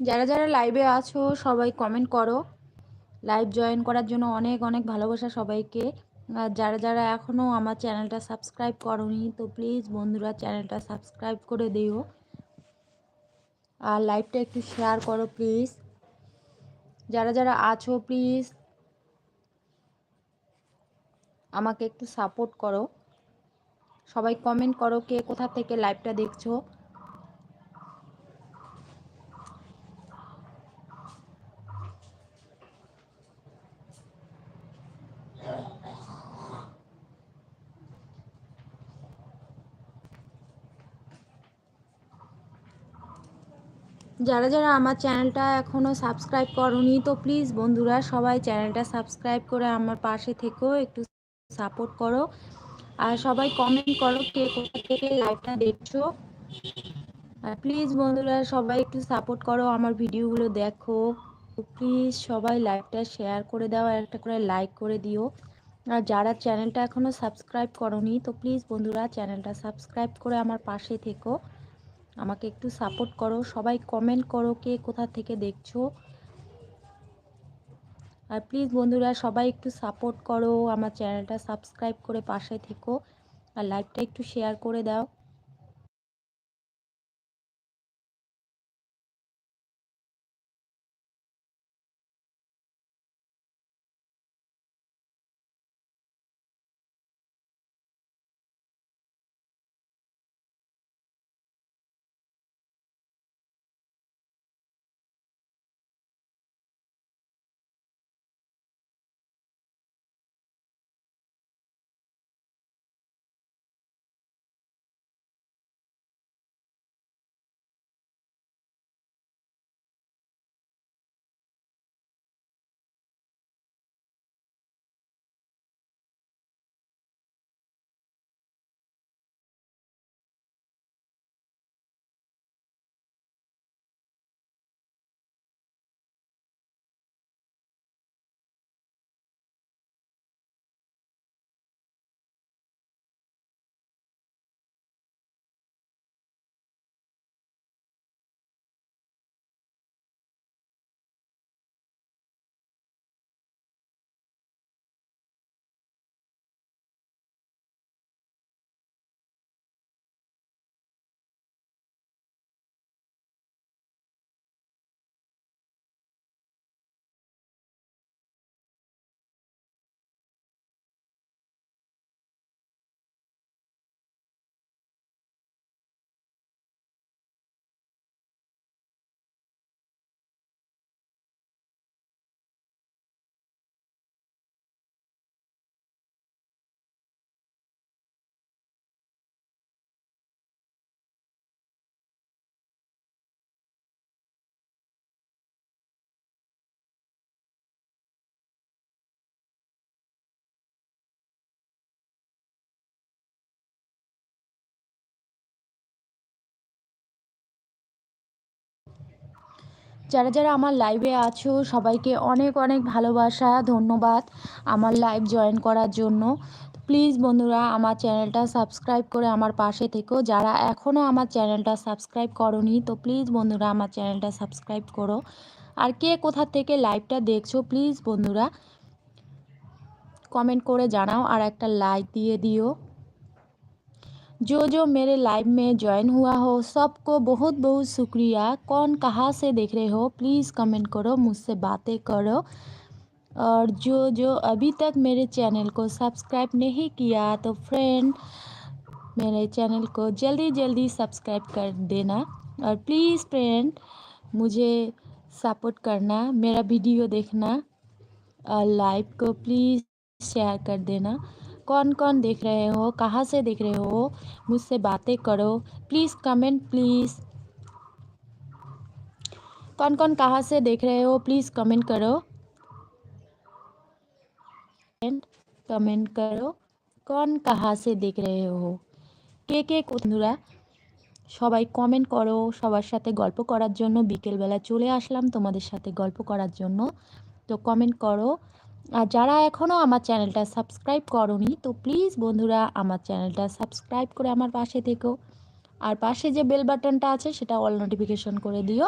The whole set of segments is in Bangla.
যারা যারা লাইভে আছো, সবাই কমেন্ট করো। লাইভ জয়েন করার জন্য অনেক অনেক ভালোবাসা সবাইকে। আর যারা যারা এখনও আমার চ্যানেলটা সাবস্ক্রাইব করনি, তো প্লিজ বন্ধুরা চ্যানেলটা সাবস্ক্রাইব করে দিও। আর লাইভটা একটু শেয়ার করো প্লিজ যারা যারা আছো প্লিজ আমাকে একটু সাপোর্ট করো। সবাই কমেন্ট করো কে কোথা থেকে লাইভটা দেখছ। যারা যারা আমার চ্যানেলটা এখনও সাবস্ক্রাইব করনি, তো প্লিজ বন্ধুরা সবাই চ্যানেলটা সাবস্ক্রাইব করে আমার পাশে থেকেও একটু সাপোর্ট করো। আর সবাই কমেন্ট করো কে কোথা থেকে লাইভটা দেখছ। আর প্লিজ বন্ধুরা সবাই একটু সাপোর্ট করো, আমার ভিডিওগুলো দেখো। প্লিজ সবাই লাইভটা শেয়ার করে দাও, আর একটা করে লাইক করে দিও। আর যারা চ্যানেলটা এখনও সাবস্ক্রাইব করনি, তো প্লিজ বন্ধুরা চ্যানেলটা সাবস্ক্রাইব করে আমার পাশে থেকো। আমাকে একটু সাপোর্ট করো, সবাই কমেন্ট করো কে কোথা থেকে দেখছ। আর প্লিজ বন্ধুরা, সবাই একটু সাপোর্ট করো, আমার চ্যানেলটা সাবস্ক্রাইব করে পাশে থেকো, আর লাইভটা একটু শেয়ার করে দাও। যারা যারা আমার লাইভে আছো, সবাইকে অনেক অনেক ভালোবাসা, ধন্যবাদ আমার লাইভ জয়েন করার জন্য। প্লিজ বন্ধুরা, আমার চ্যানেলটা সাবস্ক্রাইব করে আমার পাশে থেকো। যারা এখনও আমার চ্যানেলটা সাবস্ক্রাইব করনি, তো প্লিজ বন্ধুরা, আমার চ্যানেলটা সাবস্ক্রাইব করো। আর কে কোথা থেকে লাইভটা দেখছ প্লিজ বন্ধুরা কমেন্ট করে জানাও। আর একটা লাইক দিয়ে দিও। जो जो मेरे लाइव में ज्वाइन हुआ हो, सबको बहुत बहुत शुक्रिया। कौन कहाँ से देख रहे हो? प्लीज़ कमेंट करो, मुझसे बातें करो। और जो जो अभी तक मेरे चैनल को सब्सक्राइब नहीं किया तो फ्रेंड मेरे चैनल को जल्दी जल्दी सब्सक्राइब कर देना। और प्लीज़ फ्रेंड मुझे सपोर्ट करना, मेरा वीडियो देखना, और लाइव को प्लीज़ शेयर कर देना। कौन कौन देख रहे हो कहाँ से देख रहे हो मुझसे बातें करो प्लीज़ कमेंट प्लीज़ कौन कौन कहाँ से देख रहे हो प्लीज़ कमेंट करो कमेंट करो कौन कहाँ से देख रहे हो কে কে বন্ধুরা সবাই কমেন্ট করো সবার সাথে গল্প করার জন্য বিকেলবেলা চলে আসলাম তোমাদের সাথে গল্প করার জন্য তো কমেন্ট করো আর যারা এখনও আমার চ্যানেলটা সাবস্ক্রাইব করনি, তো প্লিজ বন্ধুরা আমার চ্যানেলটা সাবস্ক্রাইব করে আমার পাশে থেকো। আর পাশে যে বেল বাটনটা আছে, সেটা অল নোটিফিকেশন করে দিও,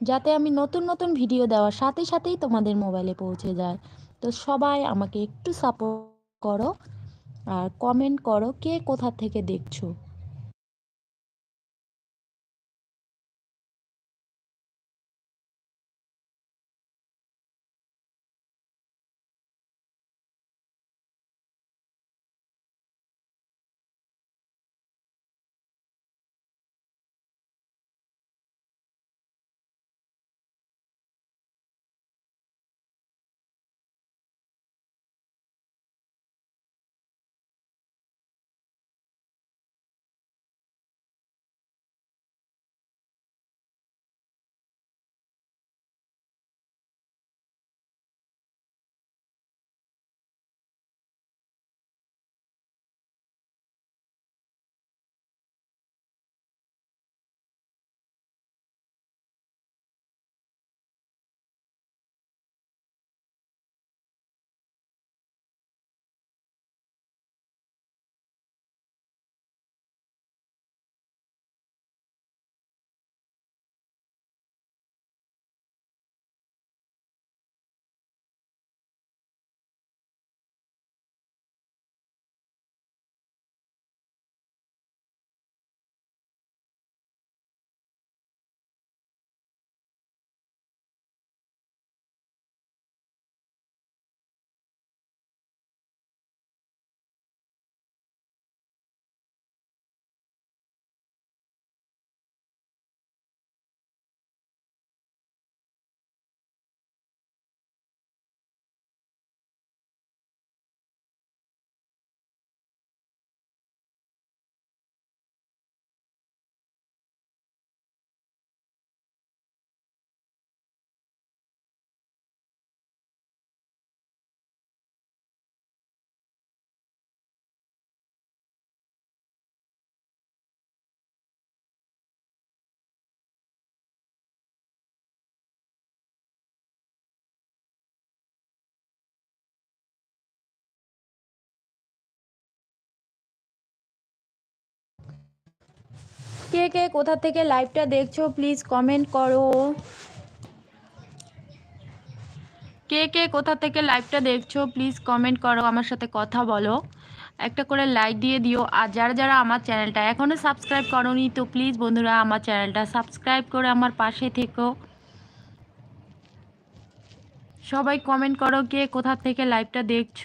যাতে আমি নতুন নতুন ভিডিও দেওয়ার সাথে সাথেই তোমাদের মোবাইলে পৌঁছে যায়। তো সবাই আমাকে একটু সাপোর্ট করো আর কমেন্ট করো, কে কোথা থেকে দেখছ। কে কে কোথা থেকে লাইভটা দেখছ প্লিজ কমেন্ট করো। কে কে কোথা থেকে লাইভটা দেখছ প্লিজ কমেন্ট করো, আমার সাথে কথা বলো। একটা করে লাইক দিয়ে দিও। আর যারা যারা আমার চ্যানেলটা এখনও সাবস্ক্রাইব করনি, তো প্লিজ বন্ধুরা, আমার চ্যানেলটা সাবস্ক্রাইব করে আমার পাশে থেকো। সবাই কমেন্ট করো কে কোথা থেকে লাইভটা দেখছ।